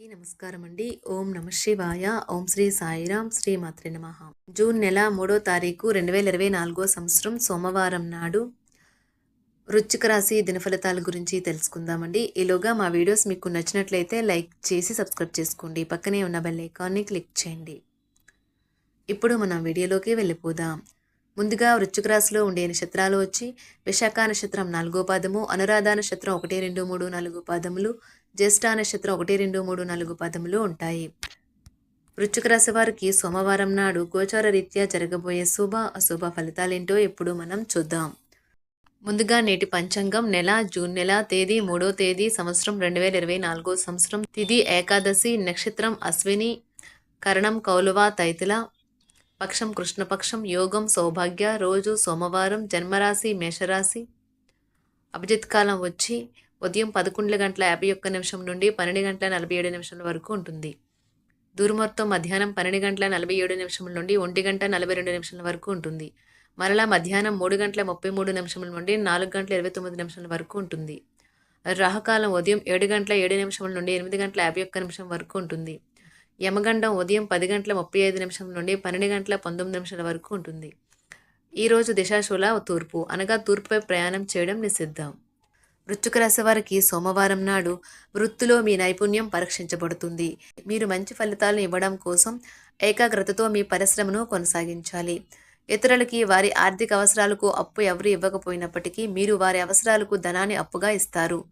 అందరికీ నమస్కారం అండి. ఓం నమ శివాయ. ఓం శ్రీ సాయిరామ్ శ్రీ మాత్రి నమ. జూన్ నెల మూడో తారీఖు రెండు వేల ఇరవై నాలుగో సంవత్సరం సోమవారం నాడు వృచ్చిక రాశి దినఫలితాల గురించి తెలుసుకుందామండి. ఈలోగా మా వీడియోస్ మీకు నచ్చినట్లయితే లైక్ చేసి సబ్స్క్రైబ్ చేసుకోండి. పక్కనే ఉన్న బెల్ ఐకాన్ని క్లిక్ చేయండి. ఇప్పుడు మనం వీడియోలోకి వెళ్ళిపోదాం. ముందుగా వృచ్చుకరాశిలో ఉండే నక్షత్రాలు వచ్చి విశాఖ నక్షత్రం నాలుగో పాదము అనురాధ నక్షత్రం ఒకటి రెండు మూడు నాలుగు పాదములు జ్యేష్ఠ నక్షత్రం ఒకటి రెండు మూడు నాలుగు పదములు ఉంటాయి. వృశ్చిక రాశి వారికి సోమవారం నాడు గోచార రీత్యా జరగబోయే శుభ అశుభ ఫలితాలేంటో ఇప్పుడు మనం చూద్దాం. ముందుగా నేటి పంచాంగం నెల జూన్ నెల తేదీ మూడో తేదీ సంవత్సరం రెండు వేల ఇరవై నాలుగో సంవత్సరం తిది ఏకాదశి నక్షత్రం అశ్విని కరణం కౌలువ తైతుల పక్షం కృష్ణపక్షం యోగం సౌభాగ్య రోజు సోమవారం జన్మరాశి మేషరాశి అభిజిత్ కాలం వచ్చి ఉదయం పదకొండు గంటల యాభై ఒక్క నిమిషం నుండి పన్నెండు గంటల నలభై ఏడు నిమిషాల వరకు ఉంటుంది. దూరమొత్తం మధ్యాహ్నం పన్నెండు గంటల నలభై ఏడు నిమిషముల నుండి ఒంటి గంట నలభై రెండు నిమిషాల వరకు ఉంటుంది. మరలా మధ్యాహ్నం మూడు గంటల ముప్పై మూడు నిమిషముల నుండి నాలుగు గంటల ఇరవై తొమ్మిది నిమిషాల వరకు ఉంటుంది. రాహకాలం ఉదయం ఏడు గంటల ఏడు నిమిషముల నుండి ఎనిమిది గంటల యాభై ఒక్క నిమిషం వరకు ఉంటుంది. యమగండం ఉదయం పది గంటల ముప్పై ఐదు నిమిషం నుండి పన్నెండు గంటల పంతొమ్మిది నిమిషాల వరకు ఉంటుంది. ఈరోజు దిశాశూల తూర్పు అనగా తూర్పుపై ప్రయాణం చేయడం నిషిద్దాం వృత్తుక రాశి వారికి సోమవారం నాడు వృత్తిలో మీ నైపుణ్యం పరీక్షించబడుతుంది. మీరు మంచి ఫలితాలను ఇవ్వడం కోసం ఏకాగ్రతతో మీ పరిశ్రమను కొనసాగించాలి. ఇతరులకి వారి ఆర్థిక అవసరాలకు అప్పు ఎవరు ఇవ్వకపోయినప్పటికీ మీరు వారి అవసరాలకు ధనాన్ని అప్పుగా ఇస్తారు.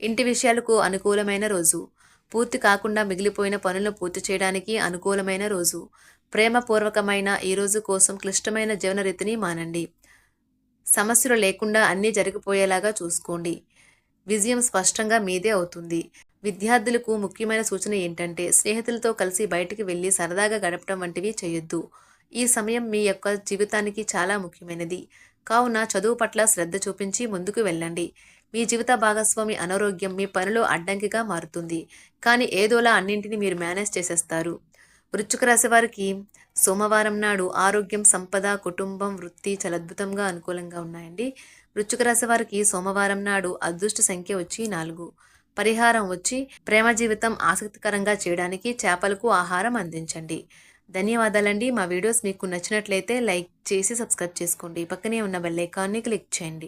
ఇంటి విషయాలకు అనుకూలమైన రోజు. పూర్తి కాకుండా మిగిలిపోయిన పనులను పూర్తి చేయడానికి అనుకూలమైన రోజు. ప్రేమపూర్వకమైన ఈ రోజు కోసం క్లిష్టమైన జీవన రీతిని మానండి. సమస్యలు లేకుండా అన్నీ జరిగిపోయేలాగా చూసుకోండి. విజయం స్పష్టంగా మీదే అవుతుంది. విద్యార్థులకు ముఖ్యమైన సూచన ఏంటంటే స్నేహితులతో కలిసి బయటికి వెళ్ళి సరదాగా గడపడం వంటివి చేయొద్దు. ఈ సమయం మీ యొక్క జీవితానికి చాలా ముఖ్యమైనది. కావున చదువు పట్ల శ్రద్ధ చూపించి ముందుకు వెళ్ళండి. మీ జీవిత భాగస్వామి అనారోగ్యం మీ పనిలో అడ్డంకిగా మారుతుంది. కానీ ఏదోలా అన్నింటినీ మీరు మేనేజ్ చేసేస్తారు. వృశ్చిక రాశి వారికి సోమవారం నాడు ఆరోగ్యం సంపద కుటుంబం వృత్తి చాలా అద్భుతంగా అనుకూలంగా ఉన్నాయండి. వృశ్చిక రాశి వారికి సోమవారం నాడు అదృష్ట సంఖ్య వచ్చి నాలుగు. పరిహారం వచ్చి ప్రేమ జీవితం ఆసక్తికరంగా చేయడానికి చేపలకు ఆహారం అందించండి. ధన్యవాదాలండి. మా వీడియోస్ మీకు నచ్చినట్లయితే లైక్ చేసి సబ్స్క్రైబ్ చేసుకోండి. పక్కనే ఉన్న బెల్ ఐకాన్ని క్లిక్ చేయండి.